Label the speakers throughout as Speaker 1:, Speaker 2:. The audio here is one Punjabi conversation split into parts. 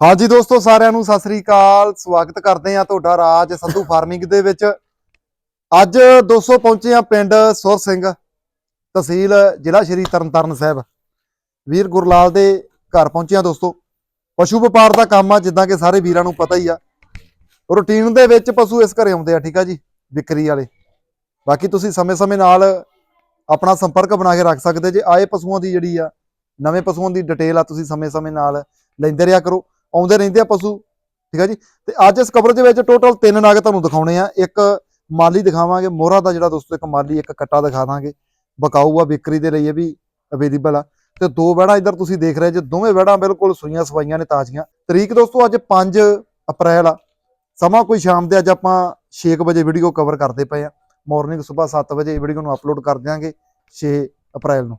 Speaker 1: ਹਾਂਜੀ ਦੋਸਤੋ, ਸਾਰਿਆਂ ਨੂੰ ਸਤਿ ਸ੍ਰੀ ਅਕਾਲ। ਸਵਾਗਤ ਕਰਦੇ ਆ ਤੁਹਾਡਾ ਰਾਜ ਸੰਧੂ ਫਾਰਮਿੰਗ ਦੇ ਵਿੱਚ। ਅੱਜ 200 ਪਹੁੰਚੇ ਆ ਪਿੰਡ ਸੁਰ ਸਿੰਘ ਤਹਿਸੀਲ, ਜ਼ਿਲ੍ਹਾ ਸ਼੍ਰੀ ਤਰਨਤਾਰਨ ਸਾਹਿਬ। ਵੀਰ ਗੁਰਲਾਲ ਦੇ ਘਰ ਪਹੁੰਚੇ ਆ ਦੋਸਤੋ। ਪਸ਼ੂ ਵਪਾਰ ਦਾ ਕੰਮ ਆ, ਜਿੱਦਾਂ ਕਿ ਸਾਰੇ ਵੀਰਾਂ ਨੂੰ ਪਤਾ ਹੀ ਆ। ਰੂਟੀਨ ਦੇ ਵਿੱਚ ਪਸ਼ੂ ਇਸ ਘਰੇ ਆਉਂਦੇ ਆ, ਠੀਕ ਆ ਜੀ, ਵਿਕਰੀ ਵਾਲੇ। ਬਾਕੀ ਤੁਸੀਂ ਸਮੇਂ-ਸਮੇਂ ਨਾਲ ਆਪਣਾ ਸੰਪਰਕ ਬਣਾ ਕੇ ਰੱਖ ਸਕਦੇ ਜੇ। ਆਏ ਪਸ਼ੂਆਂ ਦੀ ਜਿਹੜੀ ਆ, ਨਵੇਂ ਪਸ਼ੂਆਂ ਦੀ ਡਿਟੇਲ ਆ, ਤੁਸੀਂ ਸਮੇਂ-ਸਮੇਂ ਨਾਲ ਲੈਂਦੇ ਰਿਹਾ ਕਰੋ। ਆਉਂਦੇ ਰਹਿੰਦੇ ਆ ਪਸ਼ੂ, ਠੀਕ ਆ ਜੀ? ਤੇ ਅੱਜ ਇਸ ਕਵਰੇਜ ਦੇ ਵਿੱਚ ਟੋਟਲ ਤਿੰਨ ਨਾਗ ਤੁਹਾਨੂੰ ਦਿਖਾਉਣੇ ਆ। ਇੱਕ ਮਾਲੀ ਦਿਖਾਵਾਂਗੇ, ਮੋਹਰਾ ਦਾ ਜਿਹੜਾ ਦੋਸਤੋ ਇੱਕ ਮਾਲੀ, ਇੱਕ ਕੱਟਾ ਦਿਖਾ ਦਾਂਗੇ। ਬਕਾਊ ਆ, ਵਿਕਰੀ ਦੇ ਲਈ ਇਹ ਵੀ ਅਵੇਲੇਬਲ ਆ। ਤੇ ਦੋ ਵੜਾ ਇੱਧਰ ਤੁਸੀਂ ਦੇਖ ਰਹੇ ਜੇ, ਦੋਵੇਂ ਵੜਾ ਬਿਲਕੁਲ ਸੂਈਆਂ ਸਵਾਈਆਂ ਨੇ, ਤਾਜ਼ੀਆਂ। ਤਰੀਕ ਦੋਸਤੋ, ਅੱਜ 5 ਅਪ੍ਰੈਲ ਆ। ਸਮਾਂ ਕੋਈ ਸ਼ਾਮ ਦੇ, ਅੱਜ ਆਪਾਂ 6 ਵਜੇ ਵੀਡੀਓ ਕਵਰ ਕਰਦੇ ਪਏ ਆ। ਮਾਰਨਿੰਗ ਸਵੇਰ 7 ਵਜੇ ਵੀਡੀਓ ਨੂੰ ਅਪਲੋਡ ਕਰ ਦਿਆਂਗੇ 6 ਅਪ੍ਰੈਲ ਨੂੰ।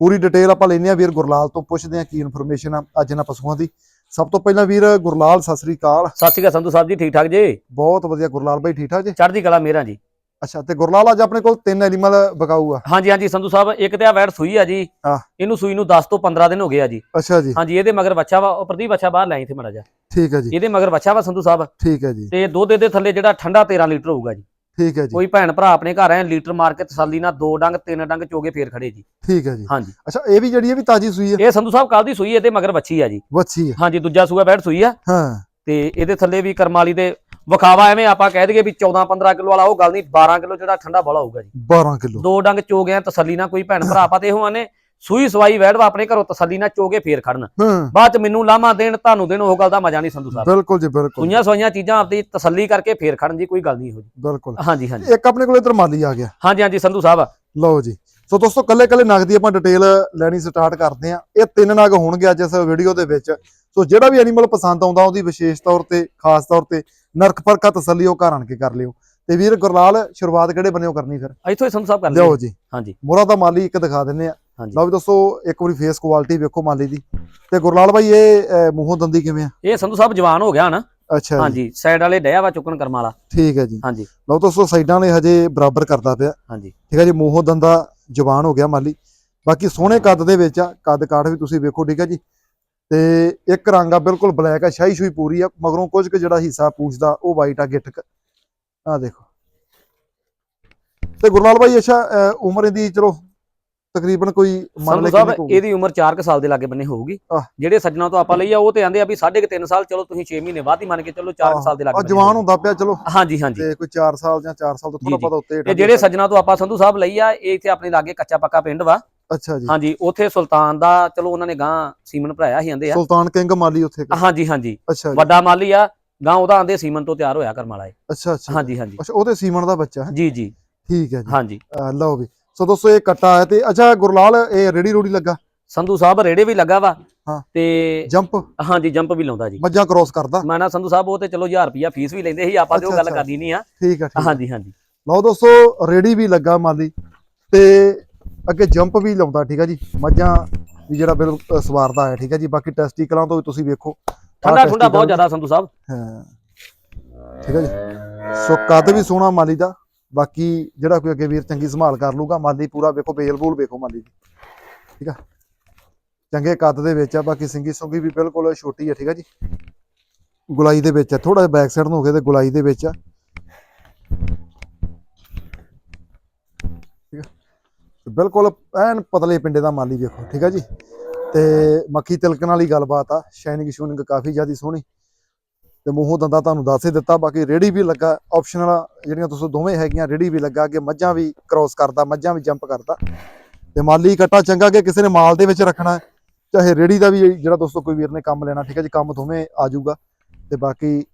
Speaker 1: ਪੂਰੀ ਡਿਟੇਲ ਆਪਾਂ ਲੈਨੇ ਆ ਵੀਰ ਗੁਰਲਾਲ ਤੋਂ ਪੁੱਛਦੇ ਆ ਕੀ ਇਨਫੋਰਮੇਸ਼ਨ ਆ ਅੱਜ ਇਹਨਾਂ ਪਸ਼ੂਆਂ ਦੀ। ਸਭ ਤੋਂ ਪਹਿਲਾਂ ਵੀਰ ਗੁਰਲਾਲ ਸਤਿ ਸ੍ਰੀ ਅਕਾਲ।
Speaker 2: ਸਤਿ ਸ਼੍ਰੀ ਅਕਾਲ ਸੰਧੂ ਸਾਹਿਬ ਜੀ ਠੀਕ ਠਾਕ ਜੀ?
Speaker 1: ਬਹੁਤ ਵਧੀਆ ਗੁਰਲਾਲ ਭਾਈ ਠੀਕ ਠਾਕ ਜੀ?
Speaker 2: ਚੜ੍ਹਦੀ ਕਲਾ ਮੇਰਾ ਜੀ।
Speaker 1: ਅੱਛਾ ਤੇ ਗੁਰਲਾਲ ਅੱਜ ਆਪਣੇ ਕੋਲ ਤਿੰਨ ਐਨੀਮਲ ਬਕਾਊ ਆ
Speaker 2: ਹਾਂਜੀ ਹਾਂਜੀ ਸੰਧੂ ਸਾਹਿਬ ਇੱਕ ਤੇ ਆ ਵੈਟ ਸੂਈ ਆ ਜੀ। ਇਹਨੂੰ ਸੂਈ ਨੂੰ 10 ਤੋਂ 15 ਦਿਨ ਹੋ ਗਏ ਆ ਜੀ।
Speaker 1: ਅੱਛਾ ਜੀ।
Speaker 2: ਹਾਂਜੀ ਇਹਦੇ ਮਗਰ ਬੱਚਾ ਵਾ ਉਹ ਪ੍ਰਦੀਪ ਬੱਚਾ ਬਾਹਰ ਲੈ ਇੱਥੇ ਮੜਾ ਜਾ
Speaker 1: ਠੀਕ ਹੈ ਜੀ।
Speaker 2: ਇਹਦੇ ਮਗਰ ਬੱਚਾ ਵਾ ਸੰਧੂ ਸਾਹਿਬ।
Speaker 1: ਠੀਕ ਹੈ ਜੀ।
Speaker 2: ਤੇ ਦੁੱਧ ਇਹਦੇ ਥੱਲੇ ਜਿਹੜਾ ਠੰਡਾ 13 ਲੀਟਰ ਹੋਊਗਾ ਜੀ।
Speaker 1: ਠੀਕ ਹੈ ਜੀ।
Speaker 2: ਕੋਈ ਭੈਣ ਭਰਾ ਆਪਣੇ ਘਰ ਆਏ ਲੀਟਰ ਮਾਰ ਕੇ ਤਸੱਲੀ ਨਾਲ ਦੋ ਡੰਗ ਤਿੰਨ ਡੰਗ ਚੋਗੇ ਫੇਰ ਖੜੇ ਜੀ।
Speaker 1: ਠੀਕ ਹੈ ਜੀ।
Speaker 2: ਹਾਂਜੀ।
Speaker 1: ਅੱਛਾ ਇਹ ਵੀ ਜਿਹੜੀ ਇਹ ਵੀ ਤਾਜੀ ਸੂਈ ਆ
Speaker 2: ਇਹ ਸੰਧੂ ਸਾਹਿਬ ਕੱਲ ਦੀ ਸੂਈ ਇਹਦੇ ਮਗਰ ਬੱਚੀ ਆ ਜੀ।
Speaker 1: ਵੱਛੀ ਆ
Speaker 2: ਹਾਂਜੀ ਦੂਜਾ ਸੂਆ ਵੈਟ ਸੂਈ ਆ।
Speaker 1: ਹਾਂ।
Speaker 2: ਤੇ ਇਹਦੇ ਥੱਲੇ ਵੀ ਕਰਮਾਲੀ ਦੇ ਵਿਖਾਵਾ ਐਵੇਂ ਆਪਾਂ ਕਹਿ ਦਈਏ ਵੀ 14 15 ਕਿਲੋ ਵਾਲਾ ਉਹ ਗੱਲ ਨਹੀਂ 12 ਕਿਲੋ ਜਿਹੜਾ ਠੰਡਾ ਬੋਲਾ ਹੋਊਗਾ ਜੀ।
Speaker 1: 12 ਕਿਲੋ।
Speaker 2: ਦੋ ਡੰਗ ਚੋ ਗਏ ਆ, ਤਸੱਲੀ ਨਾਲ ਕੋਈ ਭੈਣ ਭਰਾ ਆਪਾਂ ਤੇ ਇਹੋ ਆਨੇ ਸੂਈ ਸਵਾਈ ਵੈੜਵਾ ਆਪਣੇ ਘਰੋਂ ਤਸੱਲੀ ਨਾਲ ਚੋਗੇ ਫੇਰ ਖੜਨ।
Speaker 1: ਹਾਂ।
Speaker 2: ਬਾਅਦ ਚ ਮੈਨੂੰ ਲਾਮਾ ਦੇਣ ਤੁਹਾਨੂੰ ਦੇਣ ਉਹ ਗੱਲ ਦਾ ਮਜ਼ਾ ਨਹੀਂ ਸੰਧੂ ਸਾਹਿਬ।
Speaker 1: ਬਿਲਕੁਲ ਜੀ ਬਿਲਕੁਲ।
Speaker 2: ਸੂਈਆਂ ਸਵਾਈਆਂ ਚੀਜ਼ਾਂ ਆਪਦੀ ਤਸੱਲੀ ਕਰਕੇ ਫੇਰ ਖੜਨ ਦੀ ਕੋਈ ਗੱਲ ਨਹੀਂ ਇਹੋ ਜੀ
Speaker 1: ਬਿਲਕੁਲ।
Speaker 2: ਹਾਂਜੀ ਹਾਂਜੀ।
Speaker 1: ਇੱਕ ਆਪਣੇ ਕੋਲ ਇਧਰ ਮਾਲੀ ਆ ਗਿਆ।
Speaker 2: ਹਾਂਜੀ ਹਾਂਜੀ ਸੰਧੂ ਸਾਹਿਬ।
Speaker 1: ਲਓ ਜੀ। ਸੋ ਦੋਸਤੋ ਕੱਲੇ ਕੱਲੇ ਨਗ ਦੀ ਆਪਾਂ ਡਿਟੇਲ ਲੈਣੀ ਸਟਾਰਟ ਕਰਦੇ ਆ ਇਹ ਤਿੰਨ ਨਗ ਹੋਣਗੇ ਅੱਜ ਇਸ ਵੀਡੀਓ ਦੇ ਵਿੱਚ। ਸੋ ਜਿਹੜਾ ਵੀ ਐਨੀਮਲ ਪਸੰਦ ਆਉਂਦਾ ਉਹਦੀ ਵਿਸ਼ੇਸ਼ ਤੌਰ ਤੇ ਖਾਸ ਤੌਰ ਤੇ ਨਰਕ ਪਰਖਾ ਤਸੱਲੀ ਉਹ ਘਰ ਆਣ ਕੇ ਕਰ ਲਿਓ। ਤੇ ਵੀਰ ਗੁਰਲਾਲ ਸ਼ੁਰੂਆਤ ਕਿਹੜੇ ਬੰਨਿਓ ਕਰਨੀ ਫਿਰ?
Speaker 2: ਇੱਥੋਂ ਹੀ ਸੰਧੂ ਸਾਹਿਬ ਕਰ
Speaker 1: ਲਿਓ ਜੀ।
Speaker 2: ਹਾਂਜੀ।
Speaker 1: ਮੋਰਾ ਦਾ ਮਾਲੀ ਇੱਕ ਦਿਖਾ ਦਿੰਨੇ ਆ ਲਓ ਵੀ ਦੋਸਤੋ ਇੱਕ ਵਾਰੀ ਫੇਸ ਕੁਆਲਿਟੀ ਵੇਖੋ ਮਾਲੀ ਦੀ। ਤੇ ਗੁਰਲਾਲ ਭਾਈ ਇਹ ਮੂੰਹੋਂ ਦੰਦੀ ਕਿਵੇਂ ਆ?
Speaker 2: ਇਹ ਸੰਧੂ ਸਾਹਿਬ ਜਵਾਨ ਹੋ ਗਿਆ ਨਾ।
Speaker 1: ਅੱਛਾ
Speaker 2: ਹਾਂਜੀ ਸਾਈਡ ਵਾਲੇ ਡਿਆ ਵਾ ਚੁੱਕਣ ਕਰਮ ਵਾਲਾ।
Speaker 1: ਠੀਕ ਹੈ ਜੀ।
Speaker 2: ਹਾਂਜੀ।
Speaker 1: ਲਓ ਦੋਸਤੋ ਸਾਈਡਾਂ ਨੇ ਹਜੇ ਬਰਾਬਰ ਕਰਦਾ ਪਿਆ।
Speaker 2: ਹਾਂਜੀ।
Speaker 1: ਠੀਕ ਹੈ ਜੀ ਮੂੰਹੋਂ ਦੰਦਾ ਜਵਾਨ ਹੋ ਗਿਆ ਮਾਲੀ। ਬਾਕੀ ਸੋਹਣੇ ਕੱਦ ਦੇ ਵਿੱਚ ਆ ਕੱਦ ਕਾਠ ਵੀ ਤੁਸੀਂ ਵੇਖੋ ਠੀਕ ਹੈ ਜੀ। ਤੇ ਇੱਕ ਰੰਗ ਆ ਬਿਲਕੁਲ ਬਲੈਕ ਆ ਸ਼ਾਹੀ ਸ਼ੂਈ ਪੂਰੀ ਆ ਮਗਰੋਂ ਕੁਝ ਕੁ ਜਿਹੜਾ ਹਿੱਸਾ ਪੂਛਦਾ ਉਹ ਵਾਈਟ ਆ ਗਿੱਟਕ ਆ ਦੇਖੋ। ਤੇ ਗੁਰਲਾਲ ਭਾਈ ਅੱਛਾ ਉਮਰ ਇਹਦੀ ਚਲੋ ਤਕਰੀਬਨ ਕੋਈ ਮੰਨ ਲੈ
Speaker 2: ਸਾਹਿਬ
Speaker 1: ਕੁ?
Speaker 2: ਇਹਦੀ ਉਮਰ 4 ਸਾਲ ਦੇ ਲਾਗੇ ਬੰਨੇ ਹੋਊਗੀ। ਜਿਹੜੇ ਸੱਜਣਾ ਤੋਂ ਆਪਾਂ ਲਈ ਆ ਉਹ ਤੇ ਆਂਦੇ ਆ ਵੀ 3.5 ਸਾਲ ਚਲੋ ਤੁਸੀਂ 6 ਮਹੀਨੇ ਬਾਅਦ ਹੀ ਮੰਨ ਕੇ ਚਲੋ 4 ਸਾਲ ਦੇ ਲਾਗੇ
Speaker 1: ਜਵਾਨ। ਹੁੰਦਾ ਪਿਆ ਚਲੋ।
Speaker 2: ਹਾਂਜੀ ਹਾਂਜੀ।
Speaker 1: ਤੇ ਕੋਈ 4 ਸਾਲ ਜਾਂ 4 ਸਾਲ ਤੋਂ ਥੋੜਾ। ਪਤਾ ਉੱਤੇ
Speaker 2: ਤੇ ਜਿਹੜੇ ਸੱਜਣਾ ਤੋਂ ਆਪਾਂ ਸੰਧੂ ਸਾਹਿਬ ਲਈ ਆ ਇਹ ਇੱਥੇ ਆਪਣੇ ਲਾਗੇ ਕੱਚਾ ਪੱਕਾ ਪਿੰਡ ਵਾ।
Speaker 1: ਅੱਛਾ ਜੀ।
Speaker 2: ਹਾਂਜੀ ਉੱਥੇ ਸੁਲਤਾਨ ਦਾ ਚਲੋ ਉਹਨਾਂ ਨੇ ਗਾਂ ਸੀਮਨ ਭਰਾਇਆ ਸੀ ਆਂਦੇ ਆ।
Speaker 1: ਸੁਲਤਾਨ ਕਿੰਗ ਮਾਲੀ ਉੱਥੇ।
Speaker 2: ਹਾਂਜੀ ਹਾਂਜੀ। ਵੱਡਾ ਮਾਲੀ ਆ ਗਾਂ ਉਹਦਾ ਆਂਦੇ ਸੀਮਨ ਤੋਂ ਤਿਆਰ ਹੋਇਆ ਕਰਮ ਵਾਲਾ ਇਹ।
Speaker 1: ਅੱਛਾ ਅੱਛਾ।
Speaker 2: ਹਾਂਜੀ ਹਾਂਜੀ।
Speaker 1: ਅੱਛਾ ਉਹਦੇ ਸੀਮਨ ਦਾ ਬੱਚਾ ਹੈ?
Speaker 2: ਜੀ ਜੀ।
Speaker 1: ਠੀਕ ਹੈ ਜੀ।
Speaker 2: ਹਾਂਜੀ।
Speaker 1: ਲਓ ਵੀ। ਸੋ ਦੋਸਤੋ ਇਹ ਕੱਟਾ ਹੈ ਤੇ ਅੱਛਾ ਗੁਰਲਾਲ ਇਹ ਰੇੜੀ ਰੋੜੀ ਲੱਗਾ?
Speaker 2: ਸੰਧੂ ਸਾਹਿਬ ਰੇੜੇ ਵੀ ਲੱਗਾ ਵਾ
Speaker 1: ਹਾਂ।
Speaker 2: ਤੇ
Speaker 1: ਜੰਪ?
Speaker 2: ਹਾਂਜੀ ਜੰਪ ਵੀ ਲਾਉਂਦਾ ਜੀ।
Speaker 1: ਮੱਝਾਂ ਕ੍ਰੋਸ ਕਰਦਾ?
Speaker 2: ਮੈਂ ਨਾ ਸੰਧੂ ਸਾਹਿਬ ਉਹ ਤੇ ਚਲੋ 1000 ਰੁਪਿਆ ਫੀਸ ਵੀ ਲੈਂਦੇ ਸੀ ਆਪਾਂ ਤੇ ਉਹ ਗੱਲ। ਕਰਦੀ ਨਹੀਂ ਆ।
Speaker 1: ਠੀਕ ਹੈ।
Speaker 2: ਹਾਂਜੀ ਹਾਂਜੀ।
Speaker 1: ਲਓ ਦੋਸਤੋ ਰੇੜੀ ਵੀ ਲੱਗਾ ਮਾਲੀ ਤੇ ਅੱਗੇ ਜੰਪ ਵੀ ਲਾਉਂਦਾ ਠੀਕ ਹੈ ਜੀ? ਮੱਝਾਂ ਵੀ ਜਿਹੜਾ ਬਿਲਕੁਲ ਸਵਾਰਦਾ ਹੈ ਠੀਕ ਹੈ ਜੀ? ਬਾਕੀ ਟੈਸਟੀਕਲਾਂ ਤੋਂ ਵੀ ਤੁਸੀਂ ਵੇਖੋ।
Speaker 2: ਠੰਡਾ ਠੰਡਾ ਬਹੁਤ ਜ਼ਿਆਦਾ ਸੰਧੂ ਸਾਹਿਬ।
Speaker 1: ਹਾਂ। ਠੀਕ ਹੈ ਜੀ? ਸੋ ਕੱਦ ਵੀ ਸੋਹਣਾ ਮਾਲੀ ਦਾ। ਬਾਕੀ ਜਿਹੜਾ ਕੋਈ ਅੱਗੇ ਵੀਰ ਚੰਗੀ ਸੰਭਾਲ ਕਰ ਲੂਗਾ ਮਾਲੀ ਪੂਰਾ ਵੇਖੋ, ਬੇਲ ਬੂਲ ਵੇਖੋ ਮਾਲੀ ਦੀ। ਠੀਕ ਆ? ਚੰਗੇ ਕੱਦ ਦੇ ਵਿੱਚ ਆ, ਬਾਕੀ ਸਿੰਗੀ ਸੁੰਗੀ ਵੀ ਬਿਲਕੁਲ ਛੋਟੀ ਆ, ਠੀਕ ਆ ਜੀ? ਗੁਲਾਈ ਦੇ ਵਿੱਚ ਆ ਥੋੜਾ ਜਿਹਾ ਬੈਕ ਸਾਈਡ ਨੂੰ ਹੋ ਗਿਆ ਤੇ ਗੁਲਾਈ ਦੇ ਵਿੱਚ ਆ। ਠੀਕ ਆ? ਬਿਲਕੁਲ ਐਨ ਪਤਲੇ ਪਿੰਡੇ ਦਾ ਮਾਲੀ ਵੇਖੋ, ਠੀਕ ਆ ਜੀ? ਤੇ ਮੱਖੀ ਤਿਲਕਣ ਵਾਲੀ ਗੱਲਬਾਤ ਆ ਸ਼ਾਈਨਿੰਗ ਸ਼ੂਨਿੰਗ ਕਾਫੀ ਜ਼ਿਆਦੀ ਸੋਹਣੀ। ਤੇ ਮੂੰਹੋਂ ਦੰਦਾ ਤੁਹਾਨੂੰ ਦੱਸ ਹੀ ਦਿੱਤਾ, ਬਾਕੀ ਰੇੜੀ ਵੀ ਲੱਗਾ ਆਪਸ਼ਨਲ ਜਿਹੜੀਆਂ ਤੁਸੀਂ ਦੋਵੇਂ ਹੈਗੀਆਂ, ਰੇੜੀ ਵੀ ਲੱਗਾ ਕਿ ਮੱਝਾਂ ਵੀ ਕ੍ਰੋਸ ਕਰਦਾ, ਮੱਝਾਂ ਵੀ ਜੰਪ ਕਰਦਾ। ਤੇ ਮਾਲੀ ਕੱਟਾ ਚੰਗਾ ਕਿ ਕਿਸੇ ਨੇ ਮਾਲ ਦੇ ਵਿੱਚ ਰੱਖਣਾ, ਚਾਹੇ ਰੇੜੀ ਦਾ ਵੀ ਜਿਹੜਾ ਦੋਸਤੋ ਕੋਈ ਵੀਰ ਨੇ ਕੰਮ ਲੈਣਾ, ਠੀਕ ਹੈ ਜੀ, ਕੰਮ ਦੋਵੇਂ ਆ ਜਾਊਗਾ। ਤੇ ਬਾਕੀ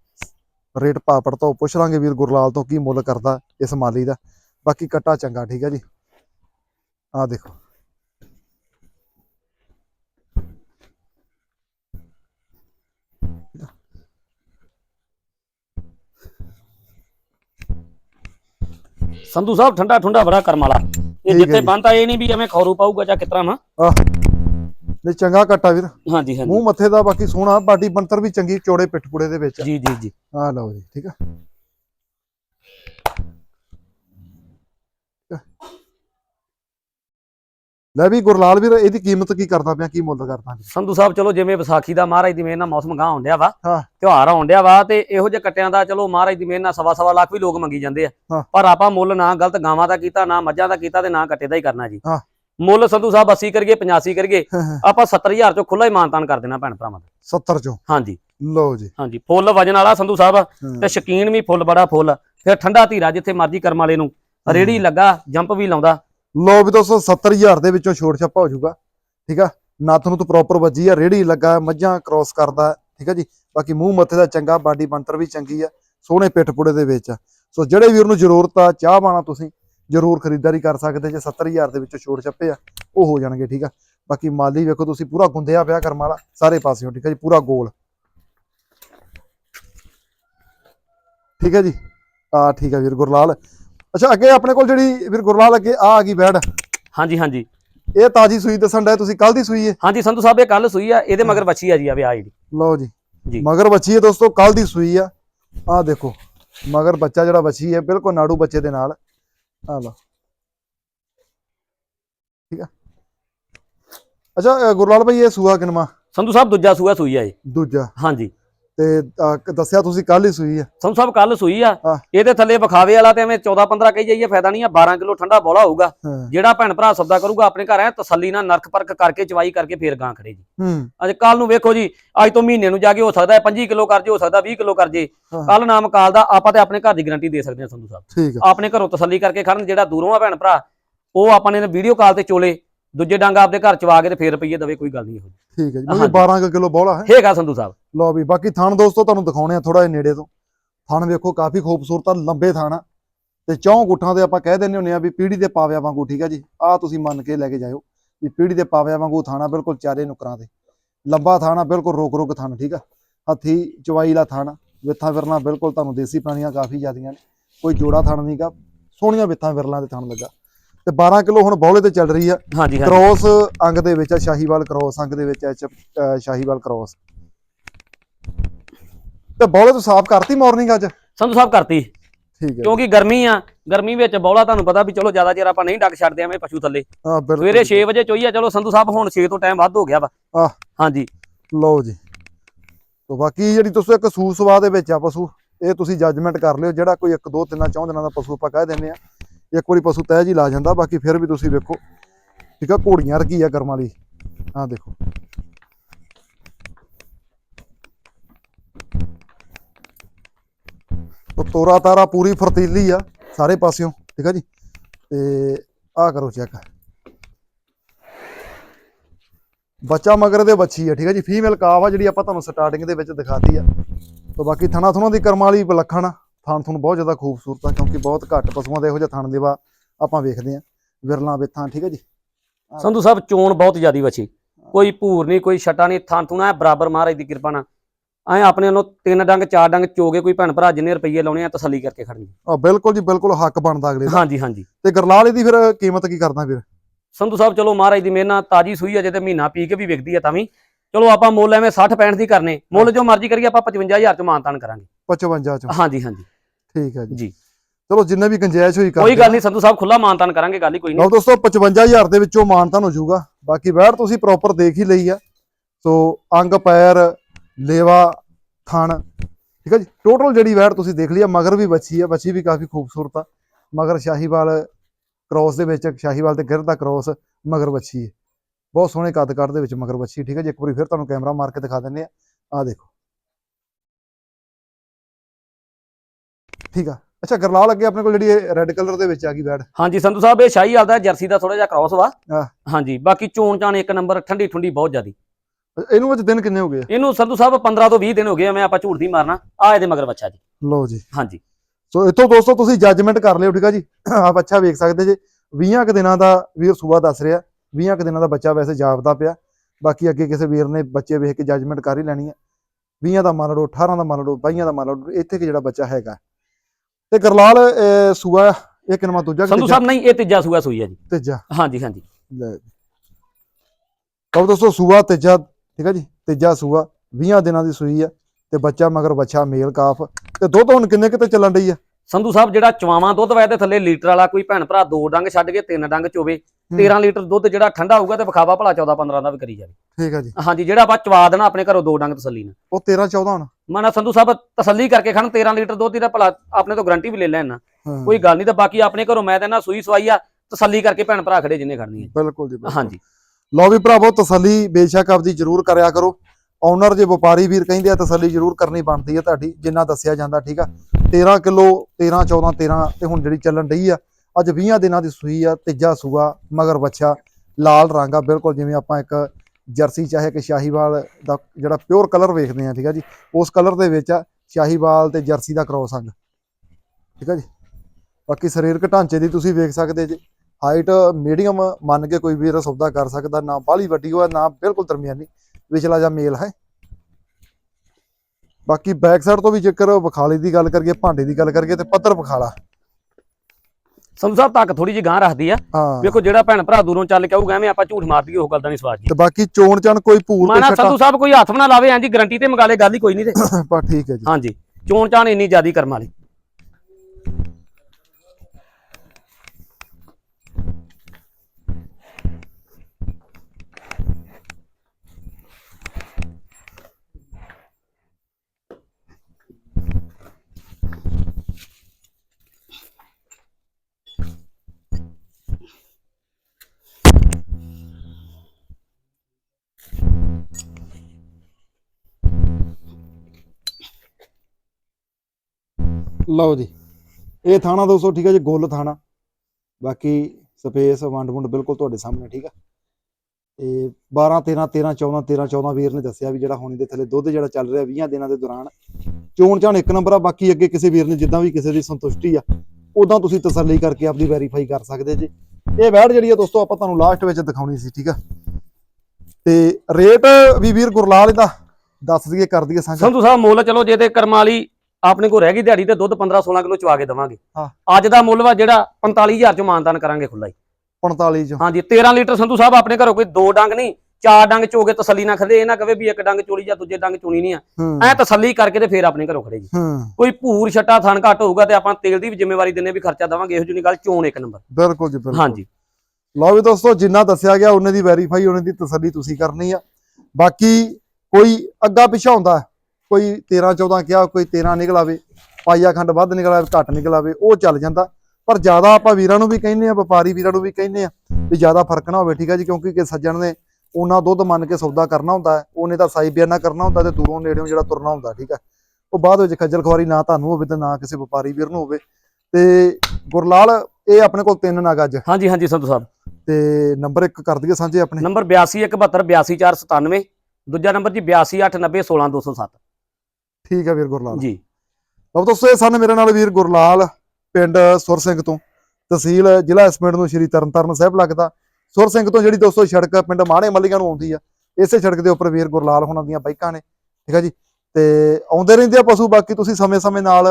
Speaker 1: ਰੇਟ ਪਾਪੜ ਤੋਂ ਪੁੱਛ ਲਾਂਗੇ ਵੀਰ ਗੁਰਲਾਲ ਤੋਂ ਕੀ ਮੁੱਲ ਕਰਦਾ ਇਸ ਮਾਲੀ ਦਾ। ਬਾਕੀ ਕੱਟਾ ਚੰਗਾ, ਠੀਕ ਹੈ ਜੀ। ਆਹ ਦੇਖੋ।
Speaker 2: ਸੰਧੂ ਸਾਹਿਬ ਠੰਡਾ ਠੰਡਾ ਬੜਾ ਕਰਮ ਵਾਲਾ। ਇਹ ਜਿੱਥੇ। ਬੰਦਾ ਇਹ ਨਹੀਂ ਵੀ ਐਵੇਂ ਖੌਰੂ ਪਾਊਗਾ ਜਾਂ ਕਿਤਰਾ ਵਾ।
Speaker 1: ਆਹ ਨਹੀਂ ਚੰਗਾ ਕੱਟਾ ਵੀਰ।
Speaker 2: ਹਾਂਜੀ ਹਾਂਜੀ।
Speaker 1: ਮੂੰਹ ਮੱਥੇ ਦਾ ਬਾਕੀ ਸੋਹਣਾ ਬਾਡੀ ਬੰਤਰ ਵੀ ਚੰਗੀ ਚੌੜੇ ਪਿੱਠ ਪੁੜੇ ਦੇ ਵਿੱਚ
Speaker 2: ਜੀ ਜੀ ਜੀ।
Speaker 1: ਆ ਲਓ ਜੀ ਠੀਕ ਆ। ਲੈ ਵੀ ਗੁਰਲਾਲ ਵੀਰ ਇਹਦੀ ਕੀਮਤ ਕੀ ਕਰਦਾ ਪਿਆ ਕੀ ਮੁੱਲ ਕਰਦਾ ਜੀ
Speaker 2: ਸੰਧੂ ਸਾਹਿਬ ਚਲੋ ਜਿਵੇਂ ਵਿਸਾਖੀ ਦਾ ਮਹਾਰਾਜ ਦੀ ਮਿਹਰ ਨਾਲ ਮੌਸਮ ਗਾਂ ਹੁੰਦਿਆ ਵਾ
Speaker 1: ਹਾਂ।
Speaker 2: ਤਿਉਹਾਰ ਆਉਂਦਿਆ ਵਾ ਤੇ ਇਹੋ ਜਿਹੇ ਕੱਟਿਆਂ ਦਾ ਚਲੋ ਮਹਾਰਾਜ ਦੀ ਮਿਹਰ ਨਾਲ ਸਵਾ ਸਵਾ ਲੱਖ ਵੀ ਲੋਕ ਮੰਗੀ ਜਾਂਦੇ। ਆ। ਪਰ ਆਪਾਂ ਮੁੱਲ ਨਾ ਗਲਤ ਗਾਵਾਂ ਦਾ ਕੀਤਾ ਨਾ ਮੱਝਾਂ ਦਾ ਕੀਤਾ ਤੇ ਨਾ ਕੱਟੇ ਦਾ ਹੀ ਕਰਨਾ ਜੀ।
Speaker 1: ਹਾਂ।
Speaker 2: ਮੁੱਲ ਸੰਧੂ ਸਾਹਿਬ 80 ਕਰੀਏ 85 ਕਰੀਏ ਆਪਾਂ 70000 ਚੋਂ ਖੁੱਲਾ ਹੀ ਮਾਨਤਾਨ ਕਰ ਦੇਣਾ ਭੈਣ ਭਰਾਵਾਂ ਦਾ।
Speaker 1: 70 ਚੋਂ?
Speaker 2: ਹਾਂਜੀ।
Speaker 1: ਲਓ ਜੀ।
Speaker 2: ਹਾਂਜੀ ਫੁੱਲ ਵਜਨ ਵਾਲਾ ਸੰਧੂ ਸਾਹਿਬ। ਤੇ ਸ਼ਕੀਨ ਵੀ ਫੁੱਲ ਬੜਾ ਫੁੱਲ। ਫਿਰ ਠੰਡਾ ਧੀਰਾ ਜਿੱਥੇ ਮਰਜ਼ੀ ਕਰਮ ਵਾਲੇ ਨੂੰ ਰੇੜੀ ਲੱਗਾ ਜੰਪ ਵੀ ਲਾਉਂਦਾ
Speaker 1: ਲਓ ਵੀ ਦੋਸਤੋ 70000 ਦੇ ਵਿੱਚੋਂ ਛੋਟ ਛੱਪਾ ਹੋ ਜਾਊਗਾ, ਠੀਕ ਆ? ਨੱਥ ਨੂੰ ਤਾਂ ਪ੍ਰੋਪਰ ਵੱਜੀ ਆ, ਰੇੜੀ ਲੱਗਾ, ਮੱਝਾਂ ਕ੍ਰੋਸ ਕਰਦਾ, ਠੀਕ ਆ ਜੀ? ਬਾਕੀ ਮੂੰਹ ਮੱਥੇ ਦਾ ਚੰਗਾ, ਬਾਡੀ ਬੰਤਰ ਵੀ ਚੰਗੀ ਆ, ਸੋਹਣੇ ਪਿੱਠ ਦੇ ਵਿੱਚ ਆ। ਸੋ ਜਿਹੜੇ ਵੀਰ ਨੂੰ ਜ਼ਰੂਰਤ ਆ, ਚਾਹ ਬਾਣਾ ਤੁਸੀਂ ਜ਼ਰੂਰ ਖਰੀਦਦਾਰੀ ਕਰ ਸਕਦੇ ਜੇ 70000 ਦੇ ਵਿੱਚੋਂ ਛੋਟ ਛੱਪੇ ਆ, ਉਹ ਹੋ ਜਾਣਗੇ, ਠੀਕ ਆ? ਬਾਕੀ ਮਾਲੀ ਵੇਖੋ ਤੁਸੀਂ, ਪੂਰਾ ਗੁੰਦਿਆ ਪਿਆ ਕਰਮ ਵਾਲਾ, ਸਾਰੇ ਪਾਸਿਓਂ, ਠੀਕ ਆ ਜੀ? ਪੂਰਾ ਗੋਲ। ਠੀਕ ਹੈ ਜੀ? ਆ ਠੀਕ ਆ ਵੀਰ ਗੁਰਲਾਲ। ਅੱਛਾ ਅੱਗੇ ਆਪਣੇ ਕੋਲ ਜਿਹੜੀ ਵੀਰ ਗੁਰਲਾਲ ਅੱਗੇ ਆ ਆ ਗਈ ਬੈੜ
Speaker 2: ਹਾਂਜੀ ਹਾਂਜੀ।
Speaker 1: ਇਹ ਤਾਜੀ ਸੂਈ ਦੱਸਣ ਡਿਆ ਤੁਸੀਂ ਕੱਲ ਦੀ ਸੂਈ ਹੈ
Speaker 2: ਹਾਂਜੀ ਸੰਧੂ ਸਾਹਿਬ ਇਹ ਕੱਲ ਸੂਈ ਆ ਇਹਦੇ ਮਗਰ ਬੱਚੀ ਆ ਜੀ ਆ ਵਿਆਹ ਜਿਹੜੀ।
Speaker 1: ਲਓ ਜੀ।
Speaker 2: ਜੀ।
Speaker 1: ਮਗਰ ਬੱਚੀ ਹੈ ਦੋਸਤੋ ਕੱਲ ਦੀ ਸੂਈ ਆ। ਆ ਦੇਖੋ ਮਗਰ ਬੱਚਾ ਜਿਹੜਾ ਬੱਚੀ ਹੈ ਬਿਲਕੁਲ ਨਾੜੂ ਬੱਚੇ ਦੇ ਨਾਲ। ਆ ਲਓ। ਠੀਕ ਆ? ਅੱਛਾ ਅ, ਗੁਰਲਾਲ ਭਾਈ ਇਹ ਸੂਆ ਕਿਨਮਾ
Speaker 2: ਸੰਧੂ ਸਾਹਿਬ ਦੂਜਾ ਸੂਆ ਸੂਈ ਆ ਇਹ।
Speaker 1: ਦੂਜਾ।
Speaker 2: ਹਾਂਜੀ।
Speaker 1: ਤੇ ਦੱਸਿਆ ਤੁਸੀਂ ਕੱਲ ਹੀ ਸੂਈ ਆ?
Speaker 2: ਸੰਧੂ ਸਾਹਿਬ ਕੱਲ ਸੂਈ ਆ। ਇਹਦੇ ਥੱਲੇ ਵਿਖਾਵੇ ਵਾਲਾ ਤੇ ਐਵੇਂ 14 15 ਕਹੀ ਜਾਈਏ ਫਾਇਦਾ ਨਹੀਂ ਆ 12 ਕਿਲੋ ਠੰਡਾ ਬੋਲਾ ਹੋਊਗਾ। ਜਿਹੜਾ ਭੈਣ ਭਰਾ ਸੌਦਾ ਕਰੂਗਾ ਆਪਣੇ ਘਰ ਐ ਤਸੱਲੀ ਨਾਲ ਨਰਕ ਪਰਖ ਕਰਕੇ ਚਵਾਈ ਕਰਕੇ ਫੇਰ ਗਾਂ ਖੜੇ ਜੀ। ਅੱਜ ਕੱਲ ਨੂੰ ਵੇਖੋ ਜੀ ਅੱਜ ਤੋਂ ਮਹੀਨੇ ਨੂੰ ਜਾ ਕੇ ਹੋ ਸਕਦਾ ਹੈ 25 ਕਿਲੋ ਕਰ ਜੇ ਹੋ ਸਕਦਾ 20 ਕਿਲੋ ਕਰ ਜੇ
Speaker 1: ਹਾਂ।
Speaker 2: ਕੱਲ ਨਾਮ ਕਾਲ ਦਾ ਆਪਾਂ ਤੇ ਆਪਣੇ ਘਰ ਦੀ ਗਾਰੰਟੀ ਦੇ ਸਕਦੇ ਹਾਂ ਸੰਧੂ ਸਾਹਿਬ। ਆਪਣੇ ਘਰੋਂ ਤਸੱਲੀ ਕਰਕੇ ਖੜਨ ਜਿਹੜਾ ਦੂਰੋਂ ਆ ਭੈਣ ਭਰਾ ਉਹ ਆਪਾਂ ਨੇ ਵੀਡੀਓ ਕਾਲ ਤੇ ਚੋਲੇ। ਦੂਜੇ ਡੰਗ ਆਪਦੇ ਘਰ ਚਵਾ ਕੇ ਤੇ ਫੇਰ ਰੁਪਈਏ ਦਵੇ ਕੋਈ ਗੱਲ ਨਹੀਂ ਇਹੋ
Speaker 1: ਠੀਕ ਹੈ ਜੀ। ਮਤਲਬ 12 ਕਿਲੋ ਬੋਲਾ ਹੈ।
Speaker 2: ਹੈਗਾ ਸੰਧੂ ਸਾਹਿਬ।
Speaker 1: ਲਓ ਵੀ ਬਾਕੀ ਥਣ ਦੋਸਤੋ ਤੁਹਾਨੂੰ ਦਿਖਾਉਣੇ ਆ ਥੋੜਾ ਜਿਹਾ ਨੇੜੇ ਤੋਂ। ਥਣ ਵੇਖੋ ਕਾਫੀ ਖੂਬਸੂਰਤ ਆ ਲੰਬੇ ਥਣ ਆ। ਤੇ ਚੌਂ ਗੁੱਠਾਂ ਦੇ ਆਪਾਂ ਕਹਿ ਦਿੰਦੇ ਹੁੰਦੇ ਆ ਵੀ ਪੀੜੀ ਦੇ ਪਾਵਿਆਂ ਵਾਂਗੂ ਠੀਕ ਆ ਜੀ? ਆ ਤੁਸੀਂ ਮੰਨ ਕੇ ਲੈ ਕੇ ਜਾਇਓ ਵੀ ਪੀੜੀ ਦੇ ਪਾਵਿਆਂ ਵਾਂਗੂ ਥਾਣਾ ਬਿਲਕੁਲ ਚਾਰੇ ਨੁਕਰਾਂ ਤੇ। ਲੰਬਾ ਥਾਣਾ ਬਿਲਕੁਲ ਰੋਕ ਰੋਕ ਥਣ ਠੀਕ ਆ? ਹੱਥੀ ਚਵਾਈ ਲਾ ਥਣ ਵਿੱਥਾਂ ਵਿਰਲਾਂ ਬਿਲਕੁਲ ਤੁਹਾਨੂੰ ਦੇਸੀ ਪ੍ਰਾਣੀਆਂ ਕਾਫੀ ਜ਼ਿਆਦੀਆਂ ਨੇ। ਕੋਈ ਜੋੜਾ ਥਣ ਨਹੀਂਗਾ ਸੋਹਣੀਆਂ ਵਿੱਥਾਂ ਵਿਰਲਾਂ ਦੇ ਥਣ ਲੱਗਾ। ਤੇ 12 ਕਿਲੋ ਹੁਣ ਬੌਲੇ ਤੇ ਚੱਲ ਰਹੀ ਆ।
Speaker 2: ਹਾਂਜੀ ਹਾਂਜੀ।
Speaker 1: ਕ੍ਰੋਸ ਅੰਗ ਦੇ ਵਿੱਚ ਆ ਸ਼ਾਹੀਵਾਲ ਕ੍ਰੋਸ ਅੰਗ ਦੇ ਵਿੱਚ ਆ ਚ- ਅਹ ਸ਼ਾਹੀਵਾਲ ਕ੍ਰੋਸ। ਤੇ ਬੌਲੇ ਤੋਂ ਸਾਫ਼ ਕਰਤੀ ਮਾਰਨਿੰਗ ਅੱਜ?
Speaker 2: ਸੰਧੂ ਸਾਹਿਬ ਕਰਤੀ।
Speaker 1: ਠੀਕ ਹੈ।
Speaker 2: ਕਿਉਂਕਿ ਗਰਮੀ ਆ ਗਰਮੀ ਵਿੱਚ ਬੌਲਾ ਤੁਹਾਨੂੰ ਪਤਾ ਵੀ ਚਲੋ ਜ਼ਿਆਦਾ ਚਿਰ ਆਪਾਂ ਨਹੀਂ ਡੱਕ ਛੱਡਦੇ ਐਵੇਂ ਪਸ਼ੂ ਥੱਲੇ।
Speaker 1: ਹਾਂ ਬਿਲਕੁਲ।
Speaker 2: ਸਵੇਰੇ 6 ਵਜੇ ਚੋਈ ਆ ਚਲੋ ਸੰਧੂ ਸਾਹਿਬ ਹੁਣ 6 ਤੋਂ ਟਾਈਮ ਵੱਧ ਹੋ ਗਿਆ ਵਾ।
Speaker 1: ਆਹ।
Speaker 2: ਹਾਂਜੀ।
Speaker 1: ਲਓ ਜੀ। ਤੋਂ ਬਾਕੀ ਜਿਹੜੀ ਤੁਸੀਂ ਇੱਕ ਸੂਸਵਾ ਦੇ ਵਿੱਚ ਆ ਪਸ਼ੂ ਇਹ ਤੁਸੀਂ ਜੱਜਮੈਂਟ ਕਰ ਲਿਓ ਜਿਹੜਾ ਕੋਈ ਇੱਕ ਦੋ ਤਿੰਨਾਂ ਚੌਂ ਦਿਨਾਂ ਦਾ ਪਸ਼ੂ ਆਪਾਂ ਕਹਿ ਦਿੰਦੇ ਆ। ਇੱਕ ਵਾਰੀ ਪਸ਼ੂ ਤਹਿ ਜੀ ਲਾ ਜਾਂਦਾ, ਬਾਕੀ ਫਿਰ ਵੀ ਤੁਸੀਂ ਵੇਖੋ। ਠੀਕ ਆ, ਘੋੜੀਆਂ ਰਕੀ ਆ ਕਰਮਾਂ ਲਈ ਆਹ ਦੇਖੋ। ਤੋ ਤੋਰਾ ਤਾਰਾ ਪੂਰੀ ਫਰਤੀਲੀ ਆ ਸਾਰੇ ਪਾਸਿਓਂ, ਠੀਕ ਆ ਜੀ? ਤੇ ਆਹ ਕਰੋ ਚੈੱਕ ਬੱਚਾ ਮਗਰ ਦੇ ਬੱਚੀ ਆ, ਠੀਕ ਆ ਜੀ? ਫੀਮੇਲ ਕਾਫ ਆ ਜਿਹੜੀ ਆਪਾਂ ਤੁਹਾਨੂੰ ਸਟਾਰਟਿੰਗ ਦੇ ਵਿੱਚ ਦਿਖਾਤੀ ਆ। ਤੇ ਬਾਕੀ ਥਣਾ ਥੁਣਾ ਦੀ ਕਰਮਾਂ ਵਾਲੀ ਵਿਲੱਖਣ ਆ। ਥਣ ਥੁਣ ਬਹੁਤ ਜ਼ਿਆਦਾ ਖੂਬਸੂਰਤ ਆ ਕਿਉਂਕਿ ਬਹੁਤ ਘੱਟ ਪਸ਼ੂਆਂ ਦੇ ਇਹੋ ਜਿਹਾ ਥਣ ਦੇਵਾ ਆਪਾਂ ਵੇਖਦੇ ਆ ਵਿਰਲਾਂ ਵੇਥਾਂ ਠੀਕ ਆ ਜੀ?
Speaker 2: ਸੰਧੂ ਸਾਹਿਬ ਚੋਣ ਬਹੁਤ ਜ਼ਿਆਦੀ ਵਛੀ ਕੋਈ ਭੂਰ ਨਹੀਂ ਕੋਈ ਛਟਾ ਨਹੀਂ ਥਾਂ ਥੁਣਾ ਬਰਾਬਰ ਮਹਾਰਾਜ ਦੀ ਕਿਰਪਾ ਨਾਲ। ਐ ਆਪਣੇ ਨੂੰ ਤਿੰਨ ਡੰਗ ਚਾਰ ਡੰਗ ਚੋਗੇ ਕੋਈ ਭੈਣ ਭਰਾ ਜਿੰਨੇ ਰੁਪਈਏ ਲਾਉਣੇ ਆ ਤਸੱਲੀ ਕਰਕੇ ਖੜਨੀ
Speaker 1: ਆ ਬਿਲਕੁਲ ਜੀ ਬਿਲਕੁਲ ਹੱਕ ਬਣਦਾ ਅਗਲੇ ਦਾ।
Speaker 2: ਹਾਂਜੀ ਹਾਂਜੀ।
Speaker 1: ਤੇ ਗਰਲਾਲ ਇਹਦੀ ਫਿਰ ਕੀਮਤ ਕੀ ਕਰਦਾ ਵੀਰ
Speaker 2: ਸੰਧੂ ਸਾਹਿਬ ਚਲੋ ਮਹਾਰਾਜ ਦੀ ਮਿਹਰ ਨਾਲ ਤਾਜੀ ਸੂਈ ਅਜੇ ਤੇ ਮਹੀਨਾ ਪੀ ਕੇ ਵੀ ਵਿਕਦੀ ਆ ਤਾਂ ਵੀ। ਚਲੋ ਆਪਾਂ ਮੁੱਲ ਐਵੇਂ 60 65 ਦੀ ਕਰਨੇ। ਮੁੱਲ ਜੋ ਮਰਜ਼ੀ ਕਰੀਏ ਆਪਾਂ 55000 ਚ ਮਾਨਤਾਨ ਕਰਾਂਗੇ।
Speaker 1: 55 ਚ।
Speaker 2: ਹਾਂਜੀ ਹਾਂਜੀ।
Speaker 1: ਠੀਕ ਹੈ ਜੀ। ਚਲੋ ਜਿੰਨੇ ਵੀ ਗੰਜਾਇਸ਼ ਹੋਈ
Speaker 2: ਕੋਈ ਗੱਲ ਨਹੀਂ ਸੰਧੂ ਸਾਹਿਬ ਖੁੱਲਾ ਮਾਨਤਾਨ ਕਰਾਂਗੇ ਗੱਲ ਹੀ ਕੋਈ ਨਹੀਂ।
Speaker 1: ਲਓ ਦੋਸਤੋ 55000 ਦੇ ਵਿੱਚੋਂ ਮਾਨਤਾਨ ਹੋ ਜਾਊਗਾ। ਬਾਕੀ ਵੈੜ ਤੁਸੀਂ ਪ੍ਰੋਪਰ ਦੇਖ ਹੀ ਲਈ ਆ। ਸੋ ਅੰਗ ਪੈਰ ਲੇਵਾ ਥਣ ਠੀਕ ਹੈ ਜੀ? ਟੋਟਲ ਜਿਹੜੀ ਵੈੜ ਤੁਸੀਂ ਦੇਖ ਲਈ ਆ ਮਗਰ ਵੀ ਬੱਚੀ ਆ ਬੱਚੀ ਵੀ ਕਾਫੀ ਖੂਬਸੂਰਤ ਆ। ਮਗਰ ਸ਼ਾਹੀਵਾਲ ਕ੍ਰੋਸ ਦੇ ਵਿੱਚ ਸ਼ਾਹੀਵਾਲ ਤੇ ਗਿਰ ਦਾ ਕ੍ਰੋਸ ਮਗਰ ਬੱਚੀ ਹੈ ਬਹੁਤ ਸੋਹਣੇ ਕੱਦ ਕੱਦ ਦੇ ਵਿੱਚ ਮਗਰ ਬੱਚੀ ਠੀਕ ਹੈ ਜੀ? ਇੱਕ ਵਾਰੀ ਫਿਰ ਤੁਹਾਨੂੰ ਕੈਮਰਾ ਮਾਰ ਕੇ ਦਿਖਾ ਦਿੰਦੇ ਆ। ਆ ਦੇਖੋ। ਠੀਕ ਆ। ਅੱਛਾ ਗਰਲਾਲ ਅੱਗੇ ਆਪਣੇ ਕੋਲ ਜਿਹੜੀ ਰੈੱਡ ਕਲਰ ਦੇ ਵਿੱਚ ਆ ਗਈ ਵੈੜ
Speaker 2: ਹਾਂਜੀ ਸੰਧੂ ਸਾਹਿਬ ਇਹ ਸ਼ਾਹੀ ਆਲਦਾ ਜਰਸੀ ਦਾ ਥੋੜਾ ਜਿਹਾ ਕ੍ਰਾਸ ਵਾ। ਹਾਂਜੀ ਬਾਕੀ ਚੋਣ ਚਾਣ ਇੱਕ ਨੰਬਰ ਠੰਡੀ ਠੁੰਡੀ ਬਹੁਤ ਜ਼ਿਆਦੀ।
Speaker 1: ਇਹਨੂੰ ਵਿੱਚ ਦਿਨ ਕਿੰਨੇ ਹੋ ਗਏ?
Speaker 2: ਇਹਨੂੰ ਸੰਧੂ ਸਾਹਿਬ 15 ਤੋਂ 20 ਦਿਨ ਹੋ ਗਏ ਐਵੇਂ ਆਪਾਂ ਝੂਠ ਨਹੀਂ ਮਾਰਨਾ। ਆ ਇਹਦੇ ਮਗਰ ਬੱਚਾ ਜੀ।
Speaker 1: ਲਓ ਜੀ।
Speaker 2: ਹਾਂਜੀ।
Speaker 1: ਸੋ ਇੱਥੋਂ ਦੋਸਤੋ ਤੁਸੀਂ ਜੱਜਮੈਂਟ ਕਰ ਲਿਓ ਠੀਕ ਆ ਜੀ? ਆਪ ਅੱਛਾ ਵੇਖ ਸਕਦੇ ਜੇ। 20 ਕੁ ਦਿਨਾਂ ਦਾ ਵੀਰ ਸੂਆ ਦੱਸ ਰਿਹਾ। 20 ਕੁ ਦਿਨਾਂ ਦਾ ਬੱਚਾ ਵੈਸੇ ਜਾਪਦਾ ਪਿਆ। ਬਾਕੀ ਅੱਗੇ ਕਿਸੇ ਵੀਰ ਨੇ ਬੱਚੇ ਵੇਖ ਕੇ ਜੱਜਮੈਂਟ ਕਰ ਹੀ ਲੈਣੀ ਆ। 20 ਦਾ ਮੰਨ ਲਓ 18 ਦਾ ਮੰਨ ਲਓ 22 ਦਾ ਮੰਨ ਲਓ ਇੱਥੇ ਕਿ ਜਿਹੜਾ ਬੱਚਾ ਹੈਗਾ। ਤੇ ਗਰਲਾਲ ਅਹ, ਸੂਆ ਇਹ ਕਿਨਮਾ ਦੂਜਾ ਕਿ
Speaker 2: ਸੰਧੂ? ਸਾਹਿਬ ਨਹੀਂ ਇਹ ਤੀਜਾ ਸੂਆ ਸੂਈ ਆ ਜੀ।
Speaker 1: ਤੀਜਾ।
Speaker 2: ਹਾਂਜੀ ਹਾਂਜੀ।
Speaker 1: ਲੈ। ਜੀ। ਤਾਂ ਦੋਸਤੋ ਸੂਆ ਤੀਜਾ ਠੀਕ ਆ ਜੀ? ਤੀਜਾ ਸੂਆ 20 ਦਿਨਾਂ ਦੀ ਸੂਈ ਆ ਤੇ ਬੱਚਾ ਮਗਰ ਬੱਚਾ ਮੇਲ ਕਾਫ। ਤੇ ਦੁੱਧ ਹੁਣ ਕਿੰਨੇ ਕਿਤੇ ਚੱਲਣ ਡਈ ਆ?
Speaker 2: ਸੰਧੂ ਸਾਹਿਬ ਜਿਹੜਾ ਚਵਾਵਾਂ ਦੁੱਧ ਵੈ ਤੇ ਥੱਲੇ ਲੀਟਰ ਵਾਲਾ ਕੋਈ ਭੈਣ ਭਰਾ ਦੋ ਡੰਗ ਛੱਡ ਕੇ ਤਿੰਨ ਡੰਗ ਚੋਵੇ 13 ਲੀਟਰ ਦੁੱਧ ਜਿਹੜਾ ਠੰਡਾ ਹੋਊਗਾ ਤੇ ਵਿਖਾਵਾ ਭਲਾ 14 15 ਦਾ ਵੀ ਕਰੀ ਜਾਵੇ।
Speaker 1: ਠੀਕ ਆ ਜੀ।
Speaker 2: ਹਾਂਜੀ ਜਿਹੜਾ ਆਪਾਂ ਚਵਾ ਦੇਣਾ ਆਪਣੇ ਘਰੋਂ ਦੋ ਡੰਗ ਤਸੱਲੀ ਨਾਲ।
Speaker 1: ਉਹ 13 14 ਹੁਣ।
Speaker 2: ਮਾਨਾ ਸੰਧੂ ਸਾਹਿਬ ਤਸੱਲੀ ਕਰਕੇ ਖਣ 13 ਲੀਟਰ ਦੁੱਧ ਦੀ ਤਾਂ ਭਲਾ ਆਪਣੇ ਤੋਂ ਗਾਰੰਟੀ ਵੀ ਲੈ ਲੈਣਾ
Speaker 1: ਹਾਂ,
Speaker 2: ਕੋਈ ਗੱਲ ਨਹੀਂ ਤਾਂ ਬਾਕੀ ਆਪਣੇ ਘਰੋਂ ਮੈਂ ਕਹਿੰਦਾ ਸੂਈ ਸਵਾਈ ਆ ਤਸੱਲੀ ਕਰਕੇ ਭੈਣ ਭਰਾ ਖੜੇ ਜਿੰਨੇ ਖੜਨੀ ਹੈ
Speaker 1: ਬਿਲਕੁਲ ਜੀ।
Speaker 2: ਹਾਂਜੀ।
Speaker 1: ਲਓ ਵੀ ਭਰਾਵੋ ਤਸੱਲੀ ਬੇਸ਼ੱਕ ਆਪਦੀ ਜ਼ਰੂਰ ਕਰਿਆ ਕਰੋ। ਓਨਰ ਜੇ ਵਪਾਰੀ ਵੀਰ ਕਹਿੰਦੇ ਆ ਤਸੱਲੀ ਜ਼ਰੂਰ ਕਰਨੀ ਬਣਦੀ ਆ ਤੁਹਾਡੀ ਜਿੰਨਾ ਦੱਸਿਆ ਜਾਂਦਾ ਠੀਕ ਆ। 13 ਕਿਲੋ 13 14 13 ਤੇ ਹੁਣ ਜਿਹੜੀ ਚੱਲਣ ਡਈ ਆ ਅੱਜ 20 ਦਿਨਾਂ ਦੀ ਸੂਈ ਆ ਤੀਜਾ ਸੂਆ ਮਗਰ ਬੱਚਾ ਲਾਲ ਰੰਗ ਆ ਬਿਲਕੁਲ ਜਿਵੇਂ ਆਪਾਂ ਇੱਕ ਜਰਸੀ ਚਾਹੇ ਕਿ ਸ਼ਾਹੀਵਾਲ ਦਾ ਜਿਹੜਾ ਪਿਓਰ ਕਲਰ ਵੇਖਦੇ ਆ ਠੀਕ ਆ ਜੀ? ਉਸ ਕਲਰ ਦੇ ਵਿੱਚ ਆ ਸ਼ਾਹੀਵਾਲ ਤੇ ਜਰਸੀ ਦਾ ਕ੍ਰੋਸ ਅੰਗ, ਠੀਕ ਆ ਜੀ? ਬਾਕੀ ਸਰੀਰਕ ਢਾਂਚੇ ਦੀ ਤੁਸੀਂ ਵੇਖ ਸਕਦੇ ਜੀ ਹਾਈਟ ਮੀਡੀਅਮ ਮੰਨ ਕੇ ਕੋਈ ਵੀਰ ਸੌਦਾ ਕਰ ਸਕਦਾ, ਨਾ ਬਾਹਲੀ ਵੱਡੀ ਹੋਇਆ ਨਾ ਬਿਲਕੁਲ ਦਰਮਿਆਨੀ, ਵਿਚਲਾ ਜਾਂ ਮੇਲ ਹੈ। ਬਾਕੀ ਬੈਕ ਸਾਈਡ ਤੋਂ ਵੀ ਜੇਕਰ ਵਿਖਾਲੇ ਦੀ ਗੱਲ ਕਰੀਏ, ਭਾਂਡੇ ਦੀ ਗੱਲ ਕਰੀਏ, ਤੇ ਪੱਤਰ ਵਿਖਾਲਾ।
Speaker 2: ਸੰਧੂ ਸਾਹਿਬ ਤੱਕ ਥੋੜੀ ਜਿਹੀ ਗਾਂ ਰੱਖਦੀ ਆ।
Speaker 1: ਹਾਂ।
Speaker 2: ਵੇਖੋ ਜਿਹੜਾ ਭੈਣ ਭਰਾ ਦੂਰੋਂ ਚੱਲ ਕੇ ਆਊਗਾ ਐਵੇਂ ਆਪਾਂ ਝੂਠ ਮਾਰ ਦਈਏ ਉਹ ਗੱਲ ਦਾ ਨਹੀਂ ਸਵਾਦ ਜੀ।
Speaker 1: ਤੇ ਬਾਕੀ ਚੋਣ ਚਣ ਕੋਈ ਭੂਰ ਕੋਈ
Speaker 2: ਮਾਨਾ ਸੰਧੂ ਸਾਹਿਬ ਕੋਈ ਹੱਥ ਬਣਾ ਲਾਵੇ ਹਾਂਜੀ ਗਾਰੰਟੀ ਤੇ ਮੰਗਾ ਲੇ ਗੱਲ ਹੀ ਕੋਈ ਨਹੀਂ ਤੇ।
Speaker 1: ਪਰ ਠੀਕ ਹੈ ਜੀ।
Speaker 2: ਹਾਂਜੀ ਚੋਣ ਚਾਣ ਇੰਨੀ ਜ਼ਿਆਦੀ ਕਰਮ ਵਾਲੀ।
Speaker 1: ਲਓ ਜੀ। ਇਹ ਥਾਣਾ ਦੋਸਤੋ, ਠੀਕ ਹੈ ਜੀ, ਗੁੱਲ ਥਾਣਾ। ਬਾਕੀ ਸਪੇਸ, ਵੰਡ ਵੁੰਡ ਬਿਲਕੁਲ ਤੁਹਾਡੇ ਸਾਹਮਣੇ, ਠੀਕ ਆ ਤੇ 12 13 13 14 13 14 ਵੀਰ ਨੇ ਦੱਸਿਆ ਵੀ ਜਿਹੜਾ ਹੋਣੀ ਦੇ ਥੱਲੇ ਦੁੱਧ ਜਿਹੜਾ ਚੱਲ ਰਿਹਾ 20 ਦਿਨਾਂ ਦੇ ਦੌਰਾਨ, ਚੋਣ ਚਾਣ ਇੱਕ ਨੰਬਰ ਆ, ਬਾਕੀ ਅੱਗੇ ਕਿਸੇ ਵੀਰ ਨੇ ਜਿੱਦਾਂ ਵੀ ਕਿਸੇ ਦੀ ਸੰਤੁਸ਼ਟੀ ਆ, ਉਦਾਂ ਤੁਸੀਂ ਤਸੱਲੀ ਕਰਕੇ ਆਪਣੀ ਵੈਰੀਫਾਈ ਕਰ ਸਕਦੇ ਜੀ। ਇਹ ਵੈੜ ਜਿਹੜੀ ਆ ਦੋਸਤੋ, ਆਪਾਂ ਤੁਹਾਨੂੰ ਲਾਸਟ ਵਿੱਚ ਦਿਖਾਉਣੀ ਸੀ, ਠੀਕ ਆ। ਤੇ ਰੇਟ ਵੀ ਵੀਰ ਗੁਰਲਾਲ ਇਹਦਾ ਦੱਸ ਦਈਏ, ਕਰ ਦਈਏ ਸਾਂਝਾ
Speaker 2: ਸੰਧੂ ਸਾਹਿਬ, ਮੁੱਲ ਚਲੋ ਜੇ ਤੇ ਕਰਮ ਆਪਣੇ ਕੋਲ ਰਹਿ ਗਈ ਦਿਹਾੜੀ ਤੇ ਦੁੱਧ 15 16 ਕਿਲੋ ਚਵਾ ਕੇ ਦਵਾਂਗੇ।
Speaker 1: ਹਾਂ।
Speaker 2: ਅੱਜ ਦਾ ਮੁੱਲ ਵਾ ਜਿਹੜਾ 45000 ਚ ਮਾਨਦਾਨ ਕਰਾਂਗੇ ਖੁੱਲਾ ਹੀ।
Speaker 1: 45 ਚ।
Speaker 2: ਹਾਂਜੀ 13 ਲੀਟਰ ਸੰਧੂ ਸਾਹਿਬ ਆਪਣੇ ਘਰੋਂ ਕੋਈ ਦੋ ਡੰਗ ਨਹੀਂ ਚਾਰ ਡੰਗ ਚੋ ਕੇ ਤਸੱਲੀ ਨਾ ਖੜੇ ਇਹ ਨਾ ਕਵੇ ਵੀ ਇੱਕ ਡੰਗ ਚੋਲੀ ਜਾਂ ਦੂਜੇ ਡੰਗ ਚੋਣੀ ਨਹੀਂ ਆ। ਐ ਤਸੱਲੀ ਕਰਕੇ ਤੇ ਫੇਰ ਆਪਣੇ ਘਰੋਂ ਖੜੇ ਜੀ। ਕੋਈ ਭੂਰ ਛੱਟਾ ਥਣ ਘੱਟ ਹੋਊਗਾ ਤੇ ਆਪਾਂ ਤੇਲ ਦੀ ਵੀ ਜ਼ਿੰਮੇਵਾਰੀ ਦਿੰਨੇ ਵੀ ਖਰਚਾ ਦਵਾਂਗੇ ਇਹੋ ਜਿਹੀ ਗੱਲ ਚੋਣ ਇੱਕ ਨੰਬਰ।
Speaker 1: ਬਿਲਕੁਲ ਜੀ ਬਿਲਕੁਲ।
Speaker 2: ਹਾਂਜੀ।
Speaker 1: ਲਓ ਵੀ ਦੋਸਤੋ ਜਿੰਨਾ ਦੱਸਿਆ ਗਿਆ ਉਹਨੇ ਦੀ ਵੈਰੀਫਾਈ ਉਹਨੇ ਦੀ ਤਸੱਲੀ ਤੁਸੀਂ ਕਰਨੀ ਆ। ਬਾਕੀ ਕੋਈ ਅੱਗਾ ਪਿਛਾ ਹੁੰਦਾ ਕੋਈ 13 14 ਕਿਹਾ ਕੋਈ 13 ਨਿਕਲ ਆਵੇ ਪਾਈਆ ਖੰਡ ਵੱਧ ਨਿਕਲ ਆਵੇ ਘੱਟ ਨਿਕਲ ਆਵੇ ਉਹ ਚੱਲ ਜਾਂਦਾ। ਪਰ ਜ਼ਿਆਦਾ ਆਪਾਂ ਵੀਰਾਂ ਨੂੰ ਵੀ ਕਹਿੰਦੇ ਆ ਵਪਾਰੀ ਵੀਰਾਂ ਨੂੰ ਵੀ ਕਹਿੰਦੇ ਆ ਵੀ ਜ਼ਿਆਦਾ ਫ਼ਰਕ ਨਾ ਹੋਵੇ ਠੀਕ ਆ ਜੀ? ਕਿਉਂਕਿ ਕਿ ਸੱਜਣ ਨੇ ਉਹਨਾਂ ਦੁੱਧ ਮੰਨ ਕੇ ਸੌਦਾ ਕਰਨਾ ਹੁੰਦਾ ਹੈ ਉਹਨੇ ਤਾਂ ਸਾਈ ਬਿਆਨਾ ਕਰਨਾ ਹੁੰਦਾ ਤੇ ਦੂਰੋਂ ਨੇੜਿਓਂ ਜਿਹੜਾ ਤੁਰਨਾ ਹੁੰਦਾ ਠੀਕ ਆ ਉਹ ਬਾਅਦ ਵਿੱਚ ਖੱਜਲ ਖੁਆਰੀ ਨਾ ਤੁਹਾਨੂੰ ਹੋਵੇ ਤੇ ਨਾ ਕਿਸੇ ਵਪਾਰੀ ਵੀਰ ਨੂੰ ਹੋਵੇ। ਤੇ ਗੁਰਲਾਲ ਇਹ ਆਪਣੇ ਕੋਲ ਤਿੰਨ ਨਗ ਅੱਜ।
Speaker 2: ਹਾਂਜੀ ਹਾਂਜੀ ਸੰਧੂ ਸਾਹਿਬ।
Speaker 1: ਤੇ ਨੰਬਰ ਇੱਕ ਕਰ ਦਈਏ ਸਾਂਝੇ ਆਪਣੇ।
Speaker 2: ਨੰਬਰ 8217 82497 ਦੂਜਾ ਨੰਬਰ ਜੀ 8289016207
Speaker 1: ਠੀਕ ਹੈ ਵੀਰ ਗੁਰਲਾਲ।
Speaker 2: ਜੀ।
Speaker 1: ਲਓ ਦੋਸਤੋ ਇਹ ਸਨ ਮੇਰੇ ਨਾਲ ਵੀਰ ਗੁਰਲਾਲ ਪਿੰਡ ਸੁਰ ਸਿੰਘ ਤੋਂ। ਤਹਿਸੀਲ ਜ਼ਿਲ੍ਹਾ ਇਸ ਪਿੰਡ ਨੂੰ ਸ਼੍ਰੀ ਤਰਨਤਾਰਨ ਸਾਹਿਬ ਲੱਗਦਾ। ਸੁਰ ਸਿੰਘ ਤੋਂ ਜਿਹੜੀ ਦੋਸਤੋ ਸੜਕ ਪਿੰਡ ਮਾੜੇ ਮੱਲੀਆਂ ਨੂੰ ਆਉਂਦੀ ਆ ਇਸੇ ਸੜਕ ਦੇ ਉੱਪਰ ਵੀਰ ਗੁਰਲਾਲ ਹੋਣਾ ਦੀਆਂ ਬਾਈਕਾਂ ਨੇ। ਠੀਕ ਹੈ ਜੀ? ਤੇ ਆਉਂਦੇ ਰਹਿੰਦੇ ਆ ਪਸ਼ੂ ਬਾਕੀ ਤੁਸੀਂ ਸਮੇਂ-ਸਮੇਂ ਨਾਲ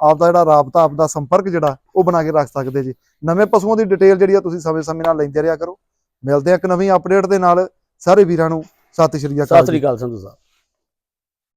Speaker 1: ਆਪਦਾ ਜਿਹੜਾ ਰਾਬਤਾ ਆਪਦਾ ਸੰਪਰਕ ਜਿਹੜਾ ਉਹ ਬਣਾ ਕੇ ਰੱਖ ਸਕਦੇ ਜੀ। ਨਵੇਂ ਪਸ਼ੂਆਂ ਦੀ ਡਿਟੇਲ ਜਿਹੜੀ ਆ ਤੁਸੀਂ ਸਮੇਂ-ਸਮੇਂ ਨਾਲ ਲੈਂਦੇ ਰਿਹਾ ਕਰੋ। ਮਿਲਦੇ ਆ ਇੱਕ ਨਵੀਂ ਅਪਡੇਟ ਦੇ ਨਾਲ। ਸਾਰੇ ਵੀਰਾਂ ਨੂੰ ਸਤਿ ਸ਼੍ਰੀ ਅਕਾਲ
Speaker 2: ਸਤਿ ਸ੍ਰੀ ਅਕਾਲ ਸੰਧੂ ਸਾਹਿਬ।